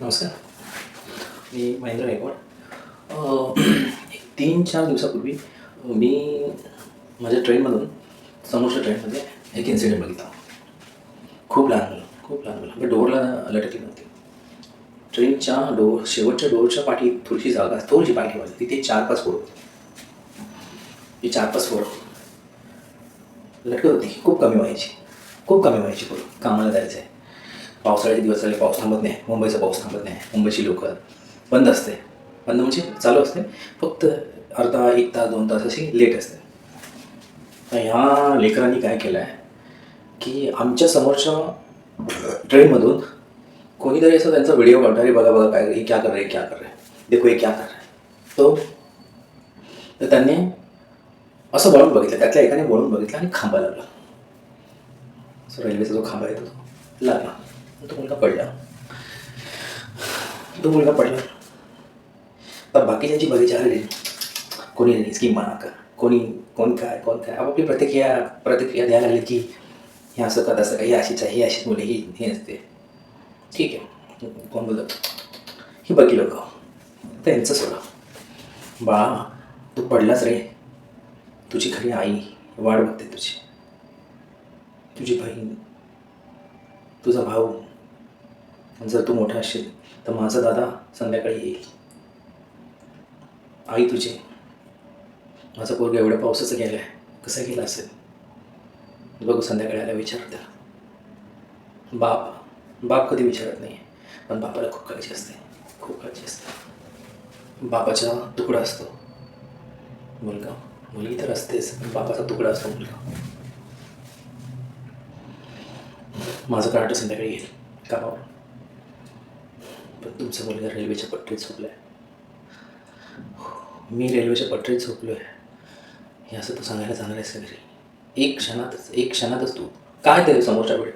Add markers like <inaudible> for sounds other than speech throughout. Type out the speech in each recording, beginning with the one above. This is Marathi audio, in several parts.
नमस्कार. मी महेंद्र गायकवाड. <clears throat> एक तीन चार दिवसापूर्वी मी माझ्या ट्रेनमधून समोरच्या ट्रेनमध्ये एक इन्सिडेंट बघितला. खूप लहान मुलं खूप लहान मुलं. पण डोअरला लटकली नव्हती. ट्रेनच्या डोअर शेवटच्या डोअरच्या पाठी थोडीशी जागा थोडीशी पाठी वाजली. तिथे चार पाच फोड होती. ती चार पाच फोड लटकत होती. खूप कमी व्हायची खूप कमी व्हायची पोरं. कामाला जायचं आहे पावसाळ्याचे दिवस झाले पाऊस थांबत नाही मुंबईचा पाऊस थांबत नाही मुंबईची लोक बंद असते. बंद म्हणजे चालू असते फक्त अर्धा एक तास दोन तास अशी लेट असते. तर ह्या लेकरांनी काय केलं आहे की आमच्या समोरच्या ट्रेनमधून कोणीतरी असं त्यांचा व्हिडिओ काढतो अरे बघा बघा काय हे क्या कर रहे क्या कर रहे. देखो हे क्या कर रहे. तो तर त्यांनी असं वळून बघितलं त्यातल्या एकाने वळून बघितलं आणि खांबा लागला. सो रेल्वेचा जो खांबा येतो तो लागला. तो मुलगा पडला. तो मुलगा पडला. तर बाकीच्यांची बघायची अरे कोणी नाही स्कीम म्हणा का? कोणी कोण काय कोण काय? आपापली प्रतिक्रिया प्रतिक्रिया द्यायला लागली की हे असं का तसं का ही अशीच आहे ही अशीच मुले ही हे असते. ठीक आहे. कोण बोलत ही बघी लोक. त्यांचं सोडा. बाळा तू पडलाच रे. तुझी खरी आई वाट बघते तुझी. तुझी बहीण तुझा भाऊ जर तू मोठा असशील तर माझा दादा संध्याकाळी येईल. आई तुझी. माझा पोरगा एवढ्या पावसाचं गेला आहे कसं गेला असेल? बघू संध्याकाळी आला विचार त्याला. बाप बाप कधी विचारत नाही पण बापाला खूप काळजी असते खूप काळजी असते. बापाचा तुकडा असतो. मुलगा मुलगी तर असतेच पण बापाचा तुकडा असतो मुलगा. माझं कार्ट संध्याकाळी येईल. कामावर पण तुमचा मुलगा रेल्वेच्या पटरीत झोपला आहे मी रेल्वेच्या पटरीत झोपलो आहे हे असं तू सांगायला जाणार आहेस घरी? एक क्षणातच एक क्षणातच तू. काय ते समोरच्या वेळ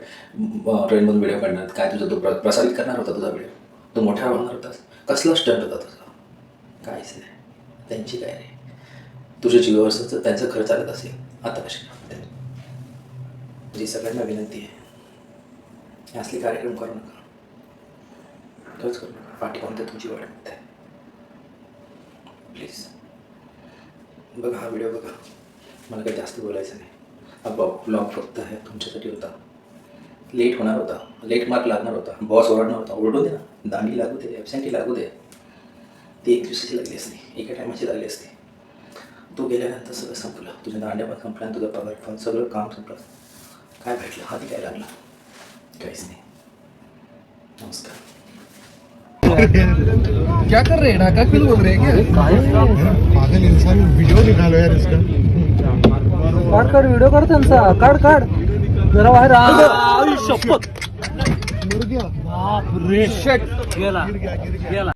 ट्रेनमधून व्हिडिओ काढणार काय तुझा तो प्र- प्रसारित करणार होता तुझा व्हिडिओ तू मोठा होणार होतास कसला स्टंट होता तुझा? काहीच नाही. त्यांची काय रे तुझ्या जीवावरचं त्यांचं घर चालत असेल आता कशी जी सगळ्यांना विनंती आहे. असले कार्यक्रम करू नका. खरंच करू नका पाठीमागून ते तुमची वाट बघते. प्लीज बघा हा व्हिडिओ बघा. मला काही जास्त बोलायचं नाही. हा ब्लॉग फक्त आहे तुमच्यासाठी होता. लेट होणार होता. लेट मार्क लागणार होता. बॉस ओरडणार होता. ओरडू दे ना. दांडी लागू दे. ॲबसेंटी लागू दे. ती एक दिवसाची लागली असती. एका टायमाची लागली असती. तू गेल्यानंतर सगळं संपलं. तुझ्या दांड्या पण संपल्या तुझा पगार पण सगळं काम संपलं. काय भेटलं? हाती काय लागलं? काहीच नाही. नमस्कार. <laughs> क्या कर रहे हैं? ढाका क्यों बोल रहे हैं क्या? पागल इंसान वीडियो निकालो यार इसका। काढ काढ व्हिडिओ काढ त्यांचा. काढ काढ. जरा बाहेर आ. शपथ गिर गया बाप रे गेला. गेला.